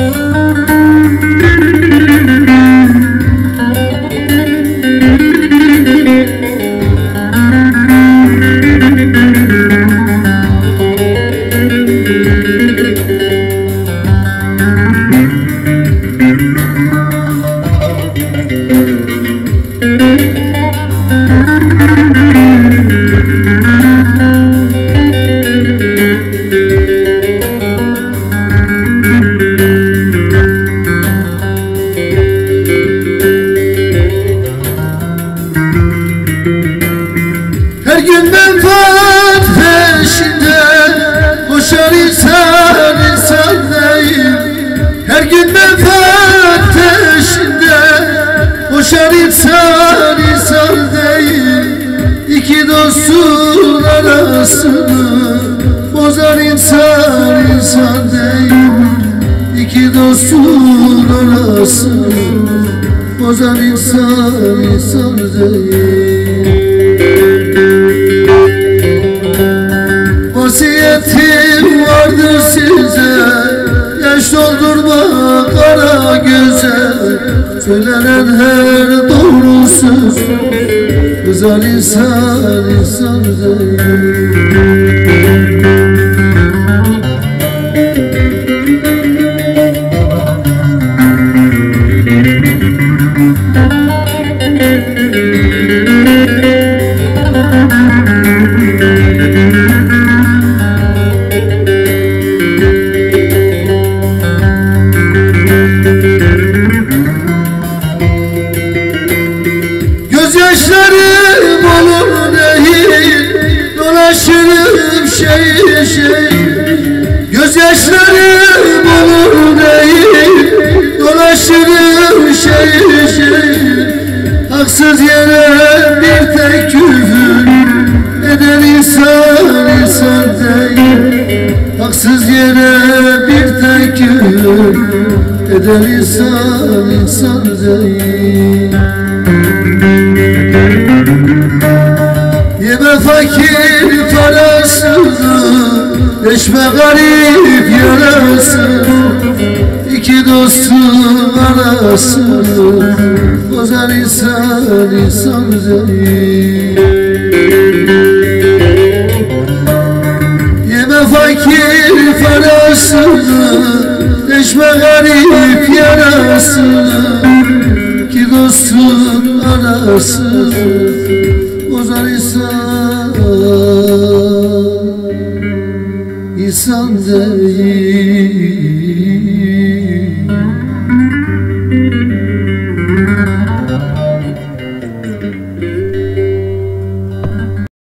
Her arasını Bozar insan insan değil. İki dostun arasını Bozar insan insan değil. Vasiyetim vardır size Yaş doldurma kara göze. Söylenen her doğru söz Kızar insan insan değil şey. Gözyaşlarım olur değil Dolaşırım şey şey. Haksız yere bir tek küfür Eden insan insan değil. Haksız yere bir tek küfür Eden insan insan değil Eşme garip yarası İki dostun arasını Bozar insan insan değil Yeme fakir parasını Eşme garip yarasını İki dostun arasını Bozar insan insan değil